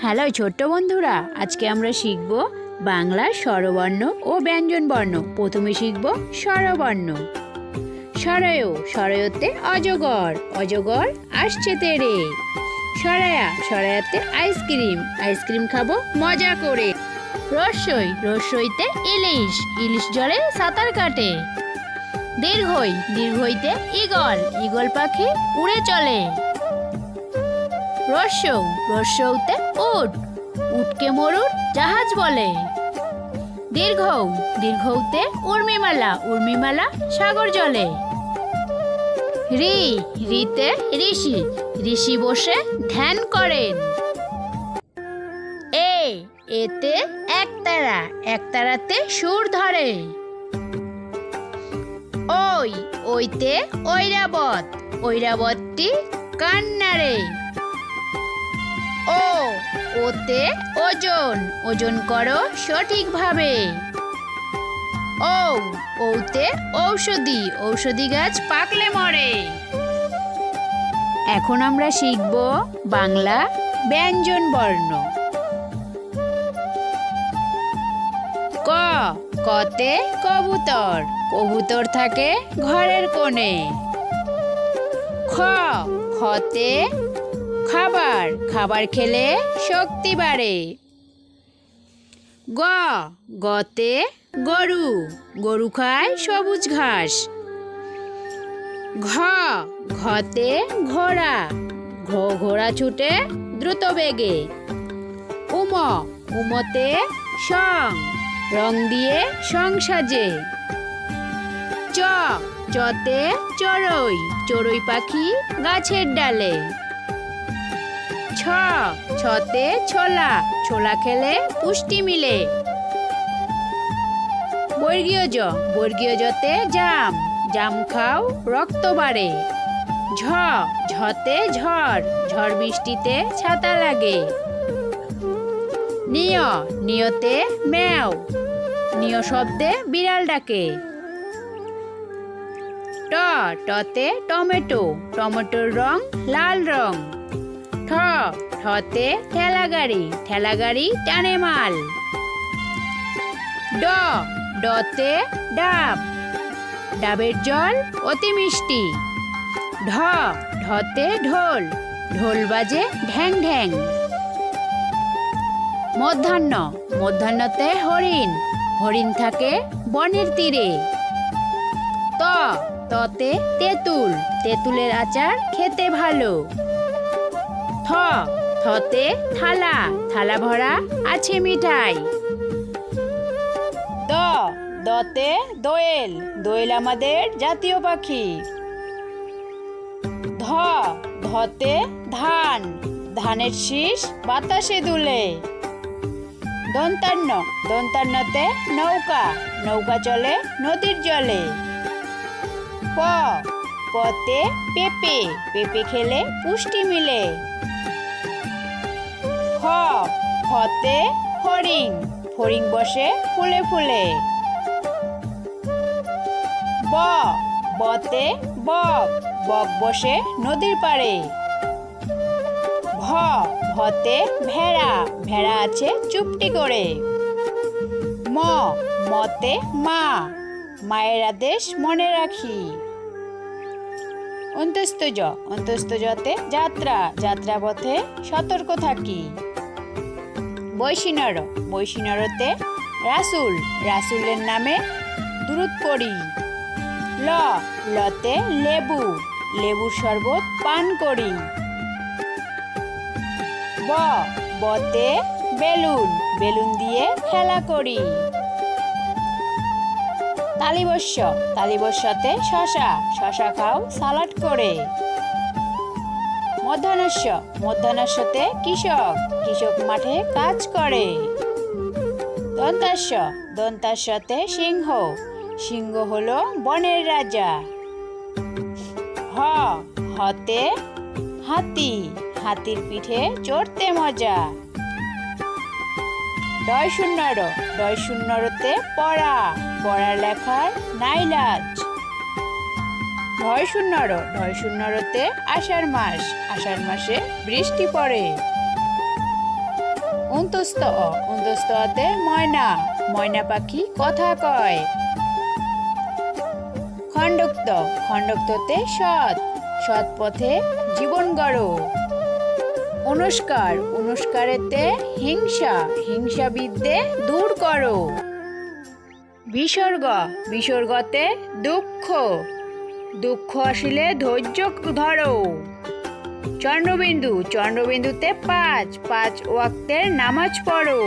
Hello ছোট্ট বন্ধুরা, আজকে আমরা শিখব বাংলার স্বরবর্ণ ও ব্যঞ্জনবর্ণ। প্রথমে শিখব স্বরবর্ণ। সরয় সরয়তে অজগর। অজগর আসছে তেরে সরায়া সরায়াতে আইসক্রিম। আইসক্রিম খাব মজা করে। রসই, রসইতে ইলিশ। ইলিশ জলে সাঁতার কাটে। দীর্ঘই, দীর্ঘইতে ঈগল। ঈগল পাখি উড়ে চলে। রস্যৌ রস্যৌতে উট। উটকে মরুর জাহাজ বলে। দীর্ঘৌ, দীর্ঘৌতে উর্মিমালা উর্মিমালা সাগর জলে। রি, রিতে ঋষি ঋষি বসে ধ্যান করেন। এ, এতে একতারা একতারাতে সুর ধরে। ওই, ওইতে ঐরাবত, ঐরাবতটি কান্নারে। ও, ওতে ওজন। ওজন করো সঠিকভাবে। ও, ওতে ঔষধি। ঔষধি গাছ পাকলে মরে। এখন আমরা শিখব বাংলা ব্যঞ্জন বর্ণ। ক, কতে কবুতর। কবুতর থাকে ঘরের কোণে। খ, খতে খাবার। খাবার খেলে শক্তি বাড়ে। গ। গতে গরু। গরু খায় সবুজ ঘাস। ঘ। ঘতে ঘোড়া। ঘো- ঘোড়া ছুটে দ্রুত বেগে। উম। উমতে সং। রং দিয়ে সং সাজে। চ। চতে চড়ই। চড়ুই পাখি গাছের ডালে। ছ, ছতে ছোলা ছোলা খেলে পুষ্টি মিলে। বর্গীয় জ বর্গীয় জতে জাম জাম খাও, রক্ত বাড়ে। ঝ, ঝতে ঝড় ঝড় বৃষ্টিতে ছাতা লাগে। নিয়, নিয়তে ম্যাও, নিয় শব্দে বিড়াল ডাকে। ট, টতে টমেটো, টমেটোর রং লাল রং। ঠ, ঠতে ঠেলা গাড়ি ঠেলা গাড়ি টানে মাল। ড, ডতে ডাব। ডাবের জল অতি মিষ্টি। ঢ, ঢতে ঢোল। ঢোল বাজে ঢ্যাং ঢ্যাং। মধ্যাহ্ন, মধ্যাহ্নতে হরিণ। হরিণ থাকে বনের তীরে। ত, ততে তেঁতুল। তেঁতুলের আচার খেতে ভালো। থ। থতে থালা থালা ভরা আছে মিঠাই। দ, দতে দোয়েল দোয়েল আমাদের জাতীয় পাখি। ধ, ধতে ধান, ধানের শীষ বাতাসে দুলে। দন্তান্ন, দন্তান্নতে নৌকা নৌকা চলে নদীর জলে। প পতে পেঁপে পেঁপে খেলে পুষ্টি মিলে। খ, খতে ফড়িং ফড়িং বসে ফুলে ফুলে। ব, বতে বক বক বসে নদীর পাড়ে। ভ ভতে ভেড়া ভেড়া আছে চুপটি করে। ম, মতে মা, মায়ের আদেশ মনে রাখি। অন্তস্থ জ অন্তস্থ জতে যাত্রা যাত্রা পথে সতর্ক থাকি। বৈশিনর বৈশিনরতে রাসুল, রাসুলের নামে দুরুদ করি ল, লতে লেবু, লেবুর শরবত পান করি। ব, বতে বেলুন বেলুন দিয়ে খেলা করি। তালিবস্য তালিবস্যতে শশা শশা খাও সালাড করে। মধ্যাহ্নস্য, মধ্যাহ্নস্যতে কৃষক কৃষক মাঠে কাজ করে। দন্তাস্য, দন্তাস্যতে সিংহ সিংহ হলো বনের রাজা। হ, হতে হাতি, হাতির পিঠে চড়তে মজা। ডয় শূন্যর ডয় শূন্যরতে পড়া। পড়া লেখার নাইলাজ। ঢয় শূন্যর ঢয় শূন্যরতে আষাঢ় মাস, আষাঢ় মাসে বৃষ্টি পড়ে। অন্তস্ত অন্তস্ততে ময়না ময়না পাখি কথা কয়। খণ্ডক্ত, খণ্ডক্ততে সৎ সৎ পথে জীবন গড়। অনুষ্কার, অনুষ্কারেতে হিংসা হিংসা বিদ্যে দূর করো। বিসর্গ। বিসর্গতে দুঃখ। দুঃখ আসিলে ধৈর্য ধরো। চন্দ্রবিন্দু চন্দ্রবিন্দুতে পাঁচ। পাঁচ ওয়াক্তের নামাজ পড়ো।